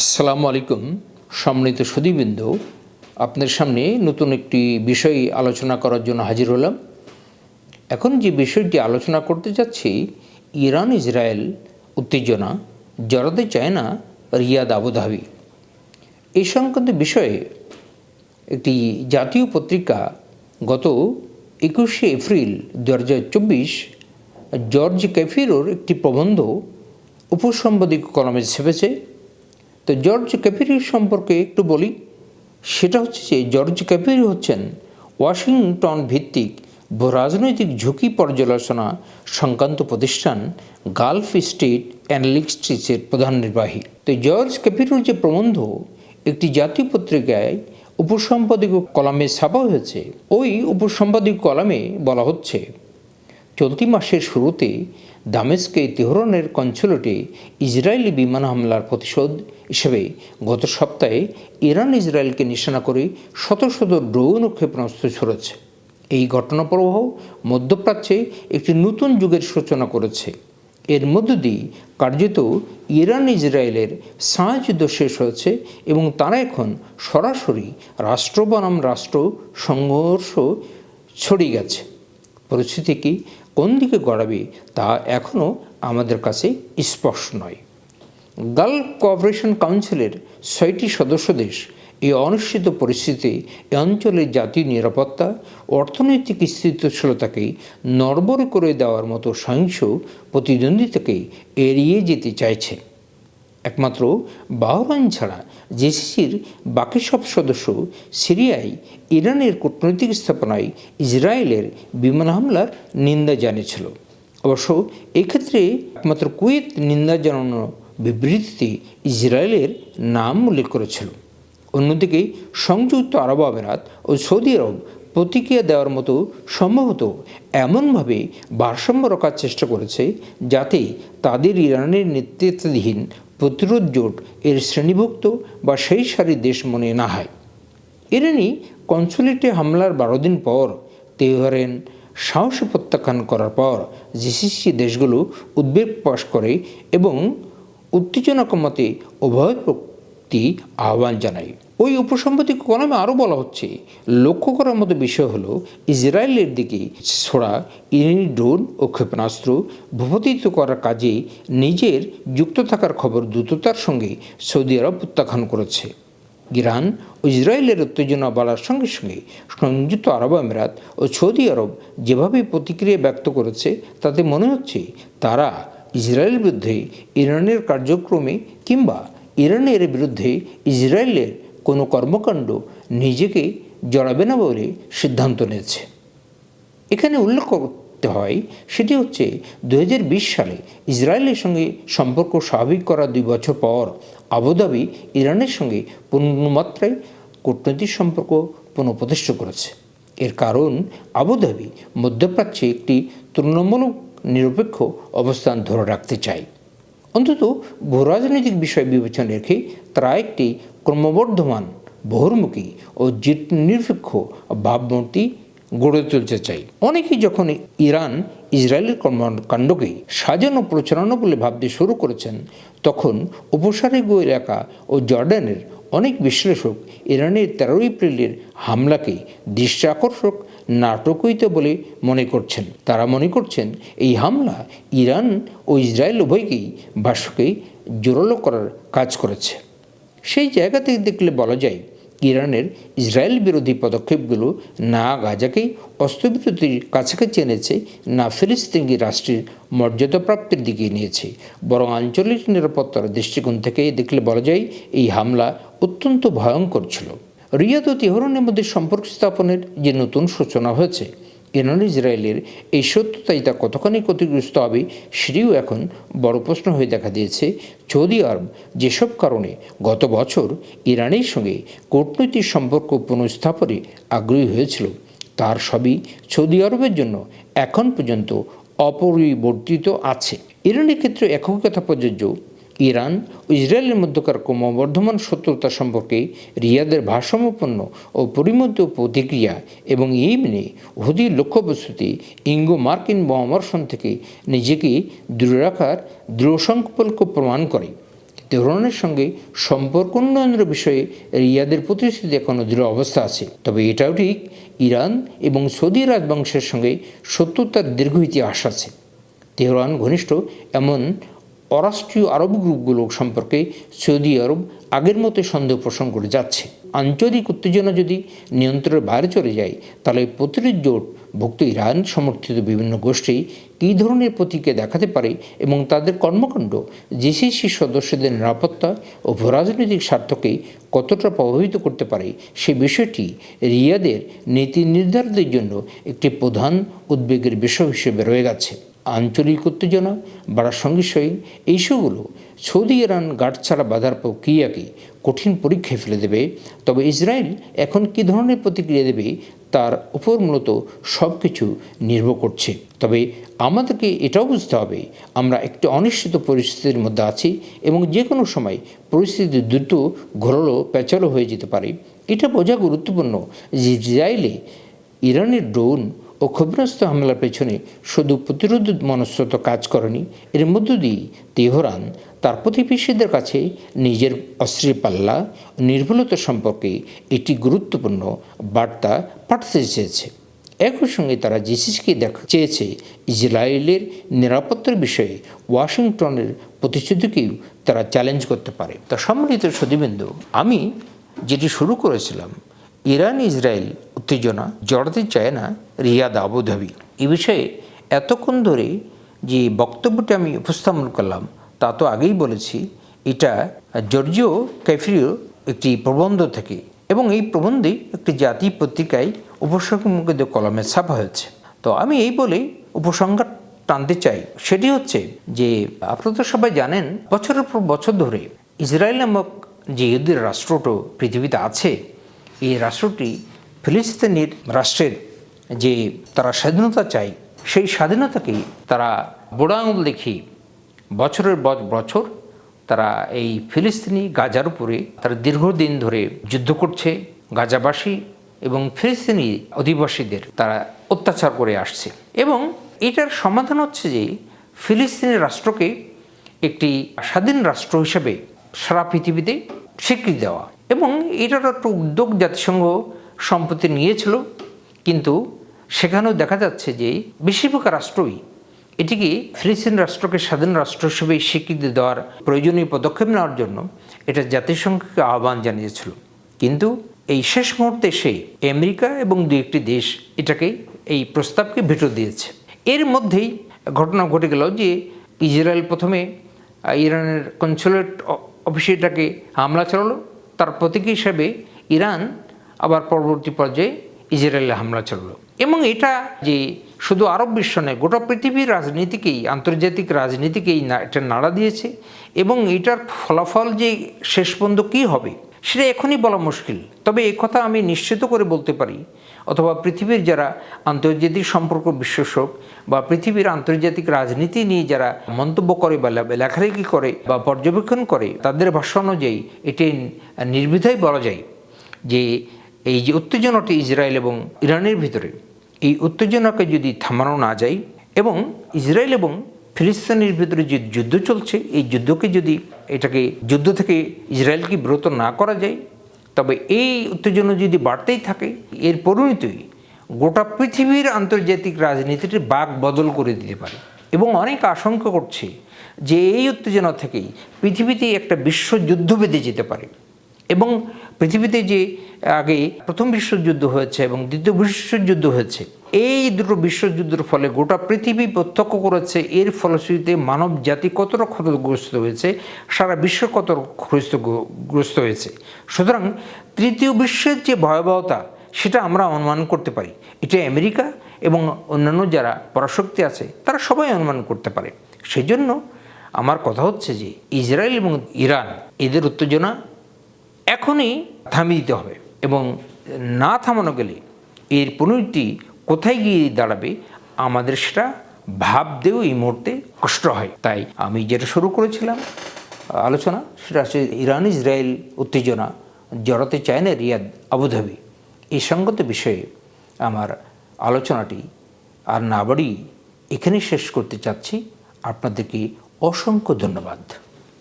আসসালামু আলাইকুম, সম্মানিত সুদীবৃন্দ আপনার সামনে নতুন একটি বিষয় আলোচনা করার জন্য হাজির হলাম। এখন যে বিষয়টি আলোচনা করতে যাচ্ছি, ইরান, ইসরায়েল, উত্তেজনা, জড়াতে চায় না রিয়াদ, আবুধাবি। এই সংক্রান্ত বিষয়ে একটি জাতীয় পত্রিকা গত একুশে এপ্রিল দু হাজার চব্বিশ, জর্জ ক্যাফিরোর একটি প্রবন্ধ উপসম্পাদিক কলমে ছেপেছে। তো জর্জ ক্যাপিরি সম্পর্কে একটু বলি। সেটা হচ্ছে যে জর্জ ক্যাপিরি হচ্ছেন ওয়াশিংটন ভিত্তিক রাজনৈতিক ঝুঁকি পর্যালোচনা সংক্রান্ত প্রতিষ্ঠান গালফ স্টেট অ্যানালিস্টিক্সের প্রধান নির্বাহী। তো জর্জ ক্যাপিরোর যে প্রবন্ধ, একটি জাতীয় পত্রিকায় উপসম্পাদিক কলামে ছাপা হয়েছে। ওই উপসম্পাদিক কলামে বলা হচ্ছে, চলতি মাসের শুরুতে দামেস্কে তেহরনের কনসুলেটে ইসরায়েলি বিমান হামলার প্রতিশোধ হিসেবে গত সপ্তাহে ইরান ইসরায়েলকে নিশানা করে শত শত ড্রোন ক্ষেপণাস্ত্র ছড়েছে। এই ঘটনা প্রবাহ মধ্যপ্রাচ্যে একটি নতুন যুগের সূচনা করেছে। এর মধ্য দিয়ে কার্যত ইরান ইসরায়েলের সাহায্য শেষ হয়েছে এবং তারা এখন সরাসরি রাষ্ট্র বনাম রাষ্ট্র সংঘর্ষ ছড়িয়ে গেছে। পরিস্থিতি কি? কোন দিকে গড়াবে তা এখনও আমাদের কাছে স্পষ্ট নয়। গালফ কোঅপারেশন কাউন্সিলের ছয়টি সদস্য দেশ এই অনিশ্চিত পরিস্থিতিতে এ অঞ্চলের জাতীয় নিরাপত্তা, অর্থনৈতিক স্থিতিশীলতাকে নড়বড়ে করে দেওয়ার মতো সহিংস প্রতিদ্বন্দ্বিতাকে এড়িয়ে যেতে চাইছে। একমাত্র বাহরাইন ছাড়া জেসিসির বাকি সব সদস্য সিরিয়ায় ইরানের কূটনৈতিক স্থাপনায় ইসরায়েলের বিমান হামলার নিন্দা জানিয়েছিল। অবশ্য এক্ষেত্রে একমাত্র কুয়েত নিন্দা জানানো বিবৃতিতে ইসরায়েলের নাম উল্লেখ করেছিল। অন্যদিকে সংযুক্ত আরব আমিরাত ও সৌদি আরব প্রতিক্রিয়া দেওয়ার মতো সম্ভবত এমনভাবে ভারসাম্য রাখার চেষ্টা করেছে যাতে তাদের ইরানের নেতৃত্বাধীন প্রতিরোধ জোট এর শ্রেণীভুক্ত বা সেই সারি দেশ মনে না হয়। ইরানি কনসুলেটে হামলার বারো দিন পর, তেহরেন সাহস প্রত্যাখ্যান করার পর, জিসিসি দেশগুলো উদ্বেগ প্রকাশ করে এবং উত্তেজনা কমাতে উভয় প্রতি আহ্বান জানায় ওই উপসম্পাদিক কলমে আরও বলা হচ্ছে, লক্ষ্য করার মতো বিষয় হলো, ইসরায়েলের দিকে ছোড়া ইরানি ড্রোন ও ক্ষেপণাস্ত্র ভূপতিত করার কাজে নিজের যুক্ত থাকার খবর দ্রুততার সঙ্গে সৌদি আরব প্রত্যাখ্যান করেছে। ইরান ও ইসরায়েলের উত্তেজনা বাড়ার সঙ্গে সঙ্গে সংযুক্ত আরব আমিরাত ও সৌদি আরব যেভাবে প্রতিক্রিয়া ব্যক্ত করেছে, তাতে মনে হচ্ছে তারা ইসরায়েলের বিরুদ্ধে ইরানের কার্যক্রমে কিংবা ইরানের বিরুদ্ধে ইসরায়েলের কোনো কর্মকাণ্ড নিজেকে জড়াবে না বলে সিদ্ধান্ত নিয়েছে। এখানে উল্লেখ করতে হয়, সেটি হচ্ছে দু হাজার বিশ সালে ইসরায়েলের সঙ্গে সম্পর্ক স্বাভাবিক করার দুই বছর পর আবুধাবি ইরানের সঙ্গে পূর্ণমাত্রায় কূটনৈতিক সম্পর্ক পুনঃপ্রতিষ্ঠা করেছে। এর কারণ, আবুধাবি মধ্যপ্রাচ্যে একটি তুলনামূলক নিরপেক্ষ অবস্থান ধরে রাখতে চায়। অন্তত ভূরাজনৈতিক বিষয় বিবেচনা রেখে তারা একটি ক্রমবর্ধমান, বহুর্মুখী ও নিরপেক্ষ ভাবমূর্তি গড়ে তুলতে চাই অনেকেই যখন ইরান, ইসরায়েলের কর্মকাণ্ডকে সাজানো প্রচারণা বলে ভাবতে শুরু করেছেন, তখন উপসারিগো এলাকা ও জর্ডানের অনেক বিশ্লেষক ইরানের তেরোই এপ্রিলের হামলাকে দৃষ্টি আকর্ষক নাটকইত বলে মনে করছেন। তারা মনে করছেন এই হামলা ইরান ও ইসরায়েল উভয়কেই ভাষ্যকে জোরালো করার কাজ করেছে। সেই জায়গা থেকে দেখলে বলা যায়, ইরানের ইসরায়েল বিরোধী পদক্ষেপগুলো না গাজাকেই অস্ত্রবিরতির কাছাকাছি এনেছে, না ফিলিস্তিনি রাষ্ট্রের মর্যাদা প্রাপ্তির দিকে নিয়েছে। বরং আঞ্চলিক নিরাপত্তার দৃষ্টিকোণ থেকে দেখলে বলা যায়, এই হামলা অত্যন্ত ভয়ঙ্কর ছিল। রিয়াদ ও তেহরানের মধ্যে সম্পর্ক স্থাপনের যে নতুন সূচনা হয়েছে ইরান ইসরায়েলের এই সত্যতাই তা কতখানি ক্ষতিগ্রস্ত হবে সেটিও এখন বড় প্রশ্ন হয়ে দেখা দিয়েছে। সৌদি আরব যেসব কারণে গত বছর ইরানের সঙ্গে কূটনৈতিক সম্পর্ক পুনঃস্থাপনে আগ্রহী হয়েছিল, তার সবই সৌদি আরবের জন্য এখন পর্যন্ত অপরিবর্তিত আছে। ইরানের ক্ষেত্রে একই কথা প্রযোজ্য ইরান ও ইসরায়েলের মধ্যকার ক্রমবর্ধমান শত্রুতা সম্পর্কে রিয়াদের ভারসাম্যপূর্ণ ও পরিমত প্রতিক্রিয়া এবং এই মেনে হুদির লক্ষ্যবস্তুতে ইঙ্গো মার্কিন বোমাবর্ষণ থেকে নিজেকে দূরে রাখার দৃঢ় সংকল্প প্রমাণ করে। তেহরানের সঙ্গে সম্পর্ক উন্নয়নের বিষয়ে রিয়াদের প্রতিশ্রুতি এখনও দৃঢ় অবস্থা আছে। তবে এটাও ঠিক ইরান এবং সৌদি রাজবংশের সঙ্গে সত্যতার দীর্ঘ ইতিহাস আছে। তেহরান ঘনিষ্ঠ এমন অরাষ্ট্রীয় আরব গ্রুপগুলো সম্পর্কে সৌদি আরব আগের মতো সন্দেহ পোষণ করে যাচ্ছে। আঞ্চলিক উত্তেজনা যদি নিয়ন্ত্রণের বাইরে চলে যায়, তাহলে প্রতিরোধ জোট ভুক্ত ইরান সমর্থিত বিভিন্ন গোষ্ঠী কী ধরনের প্রতিক্রিয়া দেখাতে পারে এবং তাদের কর্মকাণ্ড, জেসিসি সদস্যদের নিরাপত্তা ও ভূরাজনৈতিক স্বার্থকে কতটা প্রভাবিত করতে পারে, সে বিষয়টি রিয়াদের নীতি নির্ধারণের জন্য একটি প্রধান উদ্বেগের বিষয় হিসেবে রয়ে গেছে। আঞ্চলিক উত্তেজনা বাড়ার সঙ্গে সঙ্গে এইসবগুলো সৌদি ইরান গাঁটছাড়া বাধার প্রক্রিয়াকে কঠিন পরীক্ষায় ফেলে দেবে। তবে ইসরায়েল এখন কী ধরনের প্রতিক্রিয়া দেবে তার উপর মূলত সব কিছু নির্ভর করছে। তবে আমাদেরকে এটাও বুঝতে হবে, আমরা একটি অনিশ্চিত পরিস্থিতির মধ্যে আছি এবং যে কোনো সময় পরিস্থিতি দ্রুত ঘোরালো প্যাচালো হয়ে যেতে পারে। এটা বোঝা গুরুত্বপূর্ণ যে ইসরায়েলে ইরানের ড্রোন ও ক্ষেপণাস্ত্র হামলার পেছনে শুধু প্রতিরোধ মনস্রত কাজ করেনি, এর মধ্য দিয়ে তেহরান, তার প্রতিবেশীদের কাছে নিজের অস্ত্রের পাল্লা, নির্ভুলতা সম্পর্কে একটি গুরুত্বপূর্ণ বার্তা পাঠাতে চেয়েছে। একই সঙ্গে তারা জেসিসকে দেখা চেয়েছে ইসরায়েলের নিরাপত্তার বিষয়ে, ওয়াশিংটনের প্রতিশ্রুতিকেও তারা চ্যালেঞ্জ করতে পারে। তা সম্মিলিত সদীবেন্দু আমি যেটি শুরু করেছিলাম ইরান ইসরায়েল উত্তেজনা, জড়াতে চায় না রিয়াদ আবুধাবি এ বিষয়ে এতক্ষণ ধরে যে বক্তব্যটি আমি উপস্থাপন করলাম, তা তো আগেই বলেছি, এটা জর্জিও ক্যাফরিও একটি প্রবন্ধ থেকে এবং এই প্রবন্ধে একটি জাতি পত্রিকায় উপসংহার কলমে ছাপা হয়েছে। তো আমি এই বলেই উপসংহার টানতে চাই, সেটি হচ্ছে যে আপনারা তো সবাই জানেন, বছরের পর বছর ধরে ইসরায়েল নামক যে ইহুদের রাষ্ট্রটো পৃথিবীতে আছে, এই রাষ্ট্রটি ফিলিস্তিনের রাষ্ট্রের যে তারা স্বাধীনতা চায়, সেই স্বাধীনতাকেই তারা বড় আঙুল দেখি বছরের বছর তারা এই ফিলিস্তিনি গাজার উপরে তারা দীর্ঘদিন ধরে যুদ্ধ করছে, গাজাবাসী এবং ফিলিস্তিনি অধিবাসীদের তারা অত্যাচার করে আসছে। এবং এটার সমাধান হচ্ছে যে ফিলিস্তিনি রাষ্ট্রকে একটি স্বাধীন রাষ্ট্র হিসেবে সারা পৃথিবীতে স্বীকৃতি দেওয়া। এবং এটার একটা উদ্যোগ জাতিসংঘ সম্পত্তি নিয়েছিল, কিন্তু সেখানেও দেখা যাচ্ছে যে বেশিরভাগ রাষ্ট্রই এটিকে ফিলিস্তিন রাষ্ট্রকে স্বাধীন রাষ্ট্র হিসেবে স্বীকৃতি দেওয়ার প্রয়োজনীয় পদক্ষেপ নেওয়ার জন্য এটা জাতিসংঘকে আহ্বান জানিয়েছিল। কিন্তু এই শেষ মুহূর্তে এসে আমেরিকা এবং দু একটি দেশ এটাকে এই প্রস্তাবকে ভেটো দিয়েছে। এর মধ্যেই ঘটনা ঘটে গেল যে ইসরায়েল প্রথমে ইরানের কনসুলেট অফিসে এটাকে হামলা চালালো। তার প্রতীক হিসেবে ইরান আবার পরবর্তী পর্যায়ে ইসরায়েলে হামলা চালালো। এবং এটা যে শুধু আরব বিশ্ব নয়, গোটা পৃথিবীর রাজনীতিকেই, আন্তর্জাতিক রাজনীতিকেই না, এটা নাড়া দিয়েছে। এবং এটার ফলাফল যে শেষ পর্যন্ত কী হবে, সেটা এখনই বলা মুশকিল। তবে এই কথা আমি নিশ্চিত করে বলতে পারি, অথবা পৃথিবীর যারা আন্তর্জাতিক সম্পর্ক বিশ্লেষক বা পৃথিবীর আন্তর্জাতিক রাজনীতি নিয়ে যারা মন্তব্য করে বা লেখালেখি করে বা পর্যবেক্ষণ করে, তাদের ভাষ্য অনুযায়ী এটি নির্বিধায় বলা যায় যে এই যে উত্তেজনাটি ইসরায়েল এবং ইরানের ভিতরে, এই উত্তেজনাকে যদি থামানো না যায় এবং ইসরায়েল এবং ফিলিস্তিনের ভিতরে যে যুদ্ধ চলছে, এই যুদ্ধকে যদি এটাকে, যুদ্ধ থেকে ইসরায়েলকে বিরত না করা যায়, তবে এই উত্তেজনা যদি বাড়তেই থাকে, এর পরিণতি গোটা পৃথিবীর আন্তর্জাতিক রাজনীতিতে বাক বদল করে দিতে পারে এবং অনেক আশঙ্কা করছে যে এই উত্তেজনা থেকেই পৃথিবীতে একটা বিশ্বযুদ্ধ বেঁধে যেতে পারে। এবং পৃথিবীতে যে, আগে প্রথম বিশ্বযুদ্ধ হয়েছে এবং দ্বিতীয় বিশ্বযুদ্ধ হয়েছে, এই দুটো বিশ্বযুদ্ধের ফলে গোটা পৃথিবী প্রত্যক্ষ করেছে, এর ফলশ্রুতিতে মানব জাতি কতটা ক্ষতিগ্রস্ত হয়েছে, সারা বিশ্ব কত গ্রস্ত হয়েছে। সুতরাং তৃতীয় বিশ্বের যে ভয়াবহতা, সেটা আমরা অনুমান করতে পারি। এটা আমেরিকা এবং অন্যান্য যারা পরাশক্তি আছে, তারা সবাই অনুমান করতে পারে। সেই জন্য আমার কথা হচ্ছে যে, ইসরায়েল এবং ইরান, এদের উত্তেজনা এখনই থামিয়ে দিতে হবে এবং না থামানো গেলে এর পরিণতি কোথায় গিয়ে দাঁড়াবে আমাদের সেটা ভাবতেও এই মুহূর্তে কষ্ট হয়। তাই আমি যেটা শুরু করেছিলাম, আলোচনা, সেটা হচ্ছে ইরান, ইসরায়েল উত্তেজনা জড়াতে চায় না রিয়াদ আবুধাবি। এই সঙ্গত বিষয়ে আমার আলোচনাটি আর না বাড়িয়ে এখানেই শেষ করতে চাচ্ছি। আপনাদেরকে অসংখ্য ধন্যবাদ।